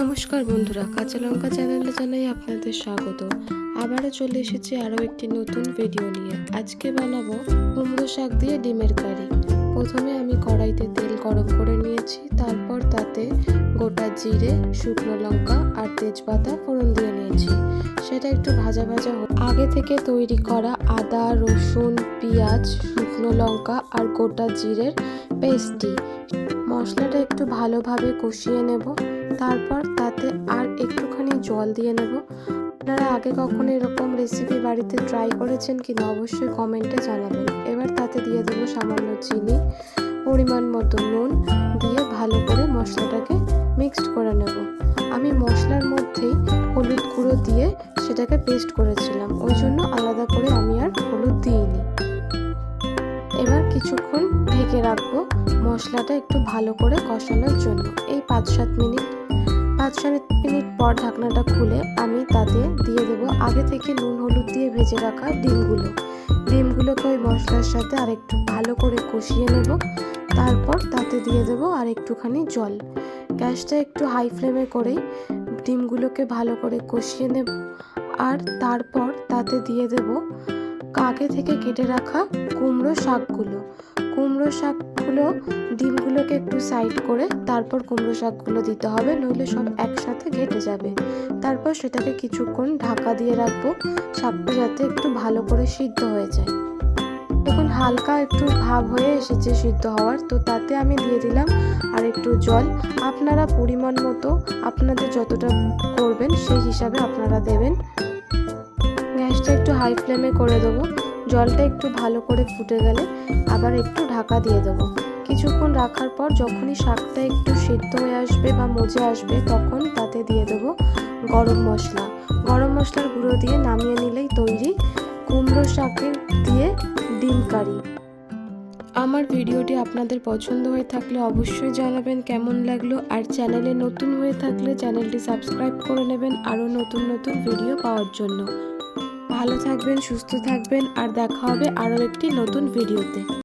নমস্কার বন্ধুরা, কাঁচা লঙ্কা চ্যানেলে জানাই আপনাদের স্বাগত। আবারও চলে এসেছি আরও একটি নতুন ভিডিও নিয়ে। আজকে বানাবো কুমড়ো শাক দিয়ে ডিমের কারি। প্রথমে আমি কড়াইতে তেল গরম করে নিয়েছি, তারপর তাতে গোটা জিরে, শুকনো লঙ্কা আর তেজপাতা ফোড়ন দিয়ে নিয়েছি। সেটা একটু ভাজা ভাজা আগে থেকে তৈরি করা আদা, রসুন, পেঁয়াজ, শুকনো লঙ্কা আর গোটা জিরের পেস্টটি মশলাটা একটু ভালোভাবে কষিয়ে নেব। তারপর তাতে আর একটুখানি জল দিয়ে নেব। আপনারা আগে কখনো এরকম রেসিপি বাড়িতে ট্রাই করেছেন কিনা অবশ্যই কমেন্টে জানাবেন। এবার তাতে দিয়ে দেবো সামান্য চিনি, পরিমাণ মতো নুন দিয়ে ভালো করে মশলাটাকে মিক্সড করে নেব। আমি মশলার মধ্যেই হলুদ গুঁড়ো দিয়ে সেটাকে পেস্ট করেছিলাম। ওই জন্য আলাদা করে আমি আর হলুদ দিইনি। এবার কিছুক্ষণ ঢেকে রাখব মশলাটা একটু ভালো করে কষানোর জন্য। এই পাঁচ সাত মিনিট পাঁচ সাত মিনিট পর ঢাকনাটা খুলে আমি তাতে দিয়ে দেব আগে থেকে নুন, হলুদ দিয়ে ভেজে রাখা ডিমগুলো। ডিমগুলোকে ওই মশলার সাথে আর একটু ভালো করে কষিয়ে নেব। তারপর তাতে দিয়ে দেব আর একটুখানি জল। গ্যাসটা একটু হাই ফ্লেমে করেই ডিমগুলোকে ভালো করে কষিয়ে নেব। আর তারপর তাতে দিয়ে দেব আগে থেকে কেটে রাখা কুমড়ো শাকগুলো? কুমড়ো শাকগুলো, ডিমগুলোকে একটু সাইড করে তারপর কুমড়ো শাকগুলো দিতে হবে, নইলে সব একসাথে ঘেটে যাবে। তারপর সেটাকে কিছুক্ষণ ঢাকা দিয়ে রাখব, শাকটা যাতে একটু ভালো করে সিদ্ধ হয়ে যায়। এখন হালকা একটু ভাব হয়ে এসেছে সিদ্ধ হওয়ার, তো তাতে আমি দিয়ে দিলাম আর একটু জল। আপনারা পরিমাণ মতো আপনাদের যতটা করবেন, সেই হিসাবে আপনারা দেবেন। গ্যাসটা একটু হাই ফ্লেমে করে দেবো। জলটা একটু ভালো করে ফুটে গেলে আবার একটু ঢাকা দিয়ে দেবো। কিছুক্ষণ রাখার পর যখনই শাকটা একটু সিদ্ধ হয়ে আসবে বা মজে আসবে তখন তাতে দিয়ে দেবো গরম মশলা। গরম মশলার গুঁড়ো দিয়ে নামিয়ে নিলেই তৈরি কুমড়ো শাকের দিয়ে ডিম কারি। আমার ভিডিওটি আপনাদের পছন্দ হয়ে থাকলে অবশ্যই জানাবেন কেমন লাগল আর চ্যানেলে নতুন হয়ে থাকলে চ্যানেলটি সাবস্ক্রাইব করে নেবেন আরও নতুন নতুন ভিডিও পাওয়ার জন্য। ভালো থাকবেন সুস্থ থাকবেন আর দেখা হবে আরও একটি নতুন ভিডিওতে।